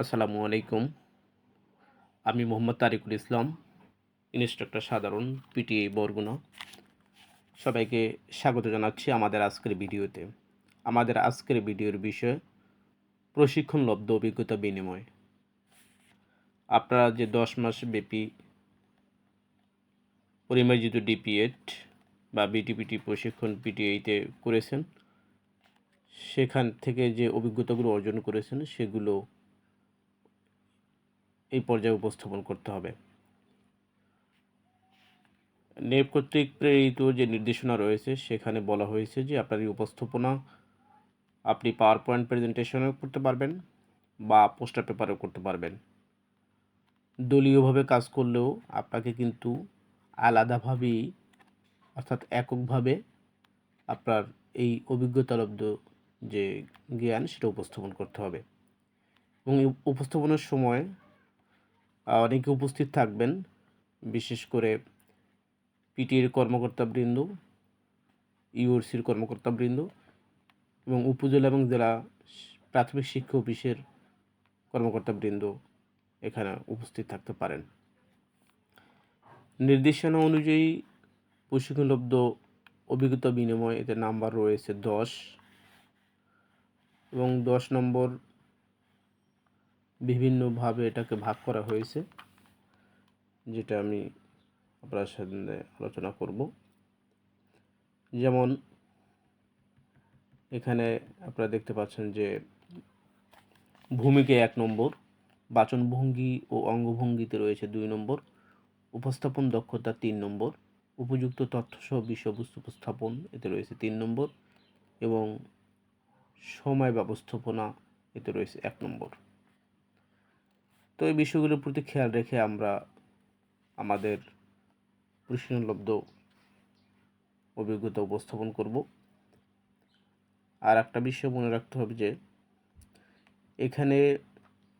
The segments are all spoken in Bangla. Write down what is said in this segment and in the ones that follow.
আসসালামু আলাইকুম। আমি মোহাম্মদ তারিকুল ইসলাম, ইনস্ট্রাক্টর সাধারণ, পিটিএ বরগুনা। সবাইকে স্বাগত জানাচ্ছি আমাদের আজকের ভিডিওতে। আমাদের আজকের ভিডিওর বিষয় প্রশিক্ষণলব্ধ অভিজ্ঞতা বিনিময়। আপনারা যে দশ মাস ব্যাপী পরিমার্জিত ডিপিএড বা বিটিপিটি প্রশিক্ষণ পিটিআইতে করেছেন, সেখান থেকে যে অভিজ্ঞতাগুলো অর্জন করেছেন, সেগুলো এই পর্যায়ে উপস্থাপন করতে হবে। নেপ কর্তৃক প্রেরিত যে নির্দেশনা রয়েছে, সেখানে বলা হয়েছে যে আপনার এই উপস্থাপনা আপনি পাওয়ার পয়েন্ট প্রেজেন্টেশনেও করতে পারবেন বা পোস্টার পেপারেও করতে পারবেন। দলীয়ভাবে কাজ করলেও আপনাকে কিন্তু আলাদাভাবেই, অর্থাৎ এককভাবে আপনার এই অভিজ্ঞতালব্ধ যে জ্ঞান, সেটা উপস্থাপন করতে হবে। এবং উপস্থাপনের সময় অনেকে উপস্থিত থাকবেন, বিশেষ করে পিটির কর্মকর্তাবৃন্দ ইউরসির কর্মকর্তাবৃন্দ এবং উপজেলা এবং জেলা প্রাথমিক শিক্ষা অফিসের কর্মকর্তাবৃন্দ এখানে উপস্থিত থাকতে পারেন। নির্দেশনা অনুযায়ী প্রশিক্ষণলব্ধ অভিজ্ঞতা বিনিময়, এতে নাম্বার রয়েছে দশ এবং দশ নম্বর বিভিন্নভাবে এটাকে ভাগ করা হয়েছে, যেটা আমি আপনার সাথে আলোচনা করব। যেমন, এখানে আপনারা দেখতে পাচ্ছেন যে ভূমিকা এক নম্বর, বাচনভঙ্গি ও অঙ্গভঙ্গিতে রয়েছে দুই নম্বর, উপস্থাপন দক্ষতা তিন নম্বর, উপযুক্ত তথ্যসহ বিষয়বস্তু উপস্থাপন এতে রয়েছে তিন নম্বর, এবং সময় ব্যবস্থাপনা এতে রয়েছে এক নম্বর। তো এই বিষয়গুলোর প্রতি খেয়াল রেখে আমরা আমাদের প্রশিক্ষণলব্ধ অভিজ্ঞতা উপস্থাপন করব। আর একটা বিষয় মনে রাখতে হবে যে, এখানে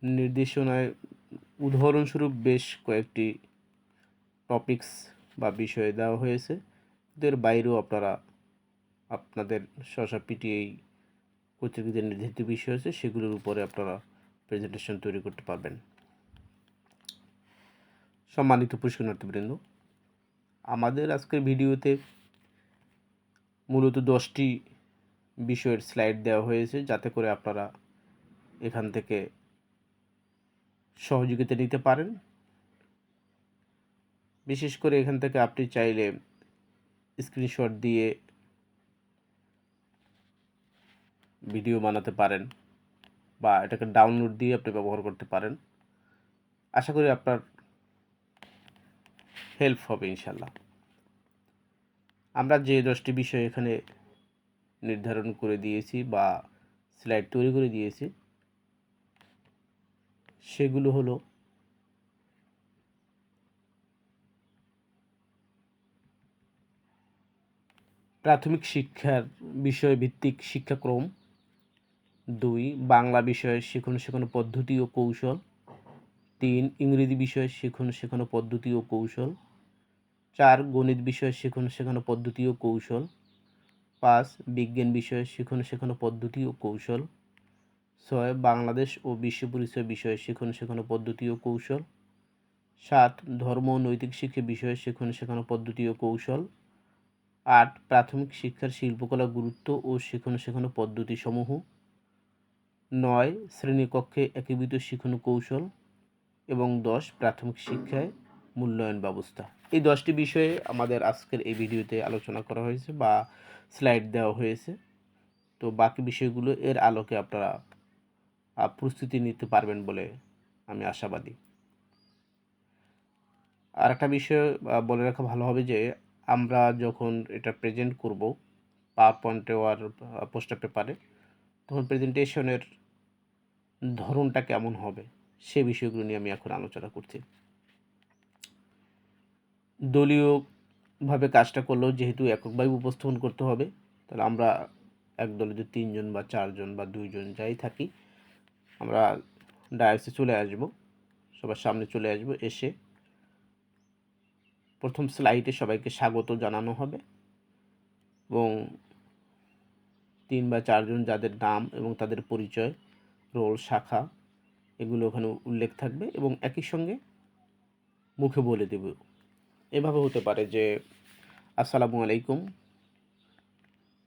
নির্দেশনায় উদাহরণস্বরূপ বেশ কয়েকটি টপিকস বা বিষয় দেওয়া হয়েছে। এদের বাইরেও আপনারা, আপনাদের স্বশা পিটিআই কর্তৃক যে নির্ধারিত বিষয় আছে, সেগুলোর উপরে আপনারা প্রেজেন্টেশন তৈরি করতে পারবেন। সম্মানিত পুরস্কারার্থীবৃন্দ আমাদের আজকের ভিডিওতে মূলত দশটি বিষয়ের স্লাইড দেওয়া হয়েছে, যাতে করে আপনারা এখান থেকে সহযোগিতা নিতে পারেন। বিশেষ করে এখান থেকে আপনি চাইলে স্ক্রিনশট দিয়ে ভিডিও বানাতে পারেন বা এটাকে ডাউনলোড দিয়ে আপনি ব্যবহার করতে পারেন। আশা করি আপনার হেল্প হবে ইনশাল্লাহ আমরা যে দশটি বিষয় এখানে নির্ধারণ করে দিয়েছি বা স্লাইড তৈরি করে দিয়েছি, সেগুলো হলো প্রাথমিক শিক্ষার বিষয় ভিত্তিক শিক্ষাক্রম, দুই, বাংলা বিষয়ে শিখন শেখানো পদ্ধতি ও কৌশল, তিন, ইংরেজি বিষয়ে শিখন শেখানো পদ্ধতি ও কৌশল চার গণিত বিষয়ে শিখন শেখানো পদ্ধতি ও কৌশল। পাঁচ বিজ্ঞান বিষয়ে শিখন শেখানো পদ্ধতি ও কৌশল। ছয় বাংলাদেশ ও বিশ্ব পরিচয় বিষয়ে শিখন শেখানো পদ্ধতি ও কৌশল। সাত ধর্ম ও নৈতিক শিক্ষা বিষয়ে শিখন শেখানো পদ্ধতি ও কৌশল। আট প্রাথমিক শিক্ষার শিল্পকলা গুরুত্ব ও শিখন শেখানো পদ্ধতি সমূহ। নয় শ্রেণীকক্ষে একীভূত শিখন কৌশল। এবং দশ প্রাথমিক শিক্ষায় মূল্যায়ন ব্যবস্থা। এই দশটি বিষয়ে আমাদের আজকের এই ভিডিওতে আলোচনা করা হয়েছে বা স্লাইড দেওয়া হয়েছে। তো বাকি বিষয়গুলো এর আলোকে আপনারা প্রস্তুতি নিতে পারবেন বলে আমি আশাবাদী। আর একটা বিষয় বলে রাখা ভালো হবে যে, আমরা যখন এটা প্রেজেন্ট করব পাওয়ার পয়েন্টে আর পোস্টার পেপারে তখন প্রেজেন্টেশনের ধরনটা কেমন হবে, সে বিষয়গুলো নিয়ে আমি এখন আলোচনা করছি। দলীয়ভাবে কাজটা করলেও যেহেতু এককভাবে উপস্থাপন করতে হবে, তাহলে আমরা এক দলে যদি তিনজন বা চারজন বা দুইজন যাই থাকি, আমরা ডায়াসে চলে আসব, সবার সামনে চলে আসব, এসে প্রথম স্লাইডে সবাইকে স্বাগত জানানো হবে এবং তিন বা চারজন যাদের নাম এবং তাদের পরিচয়, রোল, শাখা, এগুলো ওখানে উল্লেখ থাকবে এবং একই সঙ্গে মুখে বলে দেব। এভাবে হতে পারে যে, আসসালামু আলাইকুম,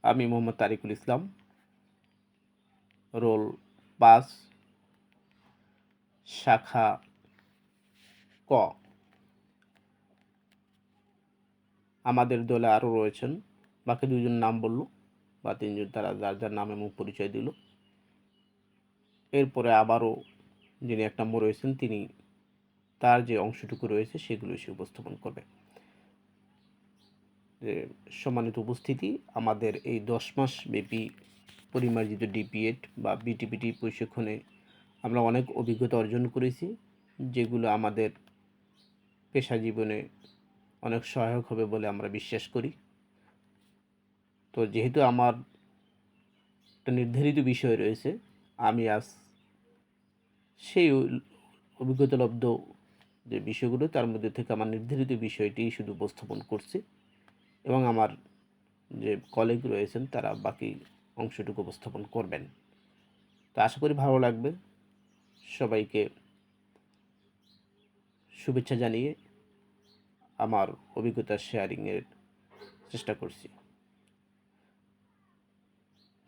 আমি মোহাম্মদ তারিকুল ইসলাম, রোল পাস শাখা ক। আমাদের দলে আরও রয়েছেন, বাকি দুজন নাম বলল, বা তিনজন তারা যার যার নামে মুখ পরিচয় দিল। এরপরে আবারও যিনি এক নম্বর রয়েছেন, তিনি তার যে অংশটুকু রয়েছে সেগুলো সে উপস্থাপন করবে। যে সম্মানিত উপস্থিতি, আমাদের এই দশ মাস ব্যাপী পরিমার্জিত ডিপিএড বা বিটিপিটি প্রশিক্ষণে আমরা অনেক অভিজ্ঞতা অর্জন করেছি, যেগুলো আমাদের পেশা জীবনে অনেক সহায়ক হবে বলে আমরা বিশ্বাস করি। তো যেহেতু আমার একটা নির্ধারিত বিষয় রয়েছে, আমি আজ সেই অভিজ্ঞতালব্ধ যে বিষয়গুলো, তার মধ্যে থেকে আমার নির্ধারিত বিষয়টি শুধু উপস্থাপন করছি এবং আমার যে কলিগ রয়েছেন, তারা বাকি অংশটুকু উপস্থাপন করবেন। তো আশা করি ভালো লাগবে। সবাইকে শুভেচ্ছা জানিয়ে আমার অভিজ্ঞতা শেয়ারিংয়ের চেষ্টা করছি।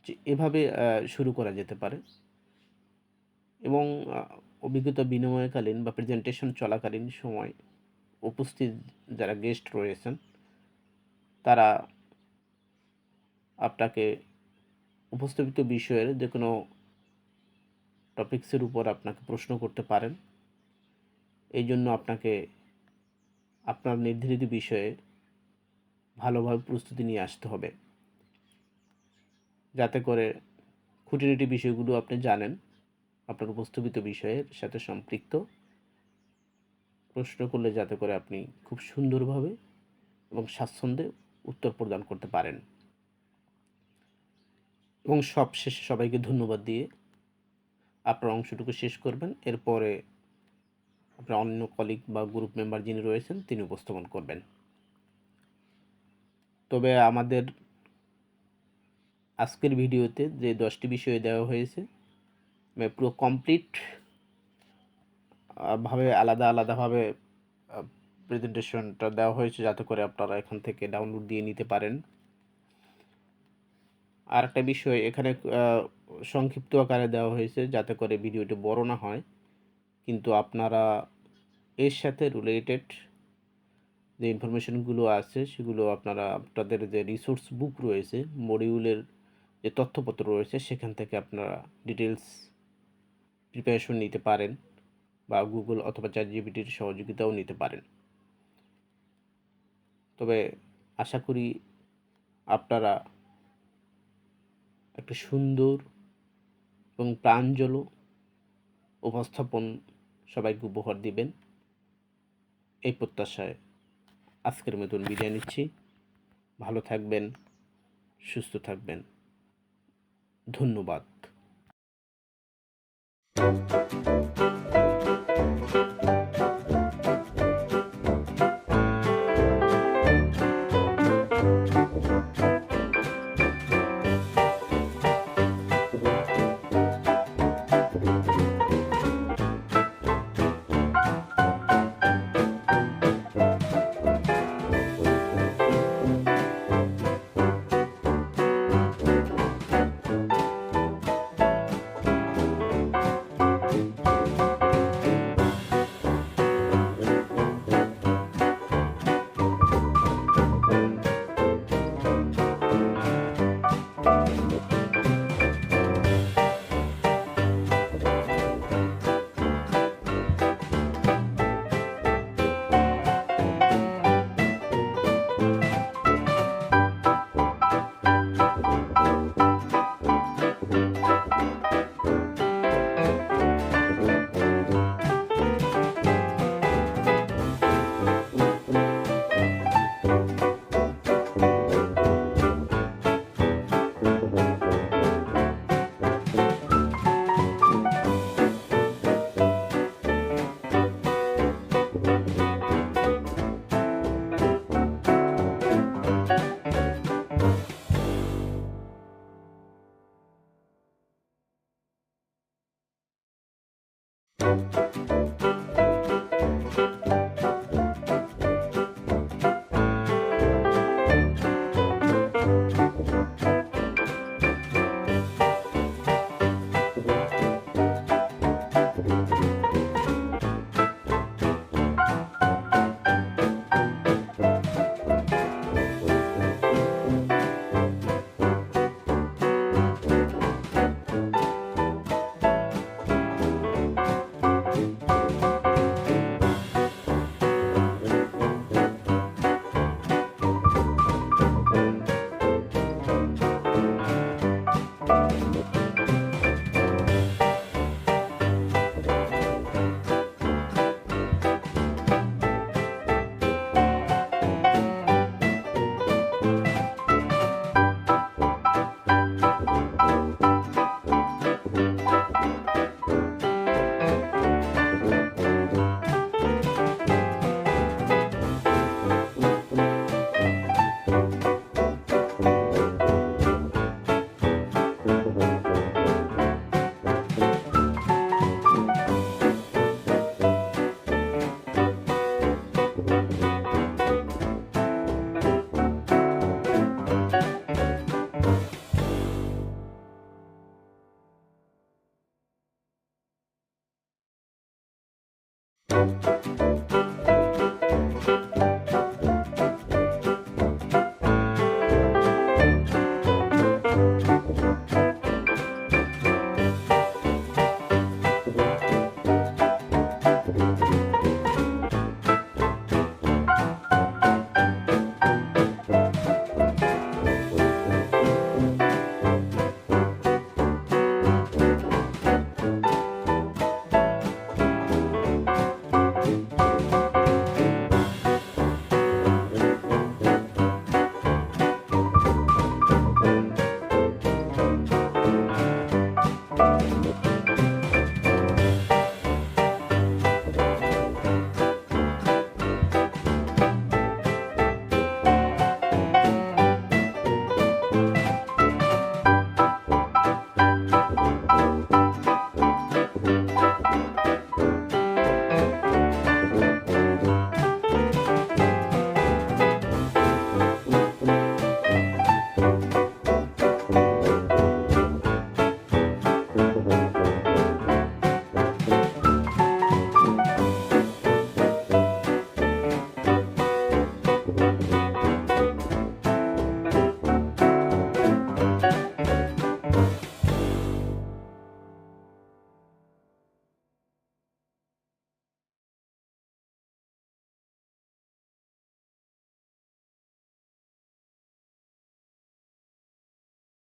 যে এভাবে শুরু করা যেতে পারে এবং অভিজ্ঞতা বিনিময়কালীন বা প্রেজেন্টেশন চলাকালীন সময় উপস্থিত যারা গেস্ট রয়েছেন, তারা আপনাকে উপস্থাপিত বিষয়ের যে কোনো টপিক্সের উপর আপনাকে প্রশ্ন করতে পারেন। এই জন্য আপনাকে আপনার নির্ধারিত বিষয়ে ভালোভাবে প্রস্তুতি নিয়ে আসতে হবে। যাতে করে খুঁটিনাটি বিষয়গুলো আপনি জানেন। আপনার উপস্থাপিত বিষয়ের সাথে সম্পৃক্ত। প্রশ্ন করলে যাতে করে আপনি খুব সুন্দরভাবে এবং স্বাচ্ছন্দ্যে উত্তর প্রদান করতে পারেন। এবং সব শেষে সবাইকে ধন্যবাদ দিয়ে আপনার অংশটুকু শেষ করবেন। এরপরে আপনার অন্য কলিগ বা গ্রুপ মেম্বার যিনি রয়েছেন, তিনি উপস্থাপন করবেন। তবে আমাদের আজকের ভিডিওতে যে দশটি বিষয় দেওয়া হয়েছে পুরো কমপ্লিট ভাবে আলাদা আলাদাভাবে প্রেজেন্টেশনটা দেওয়া হয়েছে যাতে করে আপনারা এখান থেকে ডাউনলোড দিয়ে নিতে পারেন। আর একটা বিষয়, এখানে সংক্ষিপ্ত আকারে দেওয়া হয়েছে যাতে করে ভিডিওটি বড় না হয়। কিন্তু আপনারা এর সাথে রিলেটেড যে ইনফরমেশনগুলো আছে, সেগুলো আপনারা, আপনাদের যে রিসোর্স বুক রয়েছে মডিউলের যে তথ্যপত্র রয়েছে, সেখান থেকে আপনারা ডিটেলস প্রিপারেশন নিতে পারেন বা গুগল অথবা চার জিবিটির সহযোগিতাও নিতে পারেন। তবে আশা করি আপনারা একটা সুন্দর এবং প্রাঞ্জল উপস্থাপন সবাইকে উপহার দিবেন। এই প্রত্যাশায় আজকের মতন বিদায় নিচ্ছি। ভালো থাকবেন, সুস্থ থাকবেন। ধন্যবাদ। Thank you.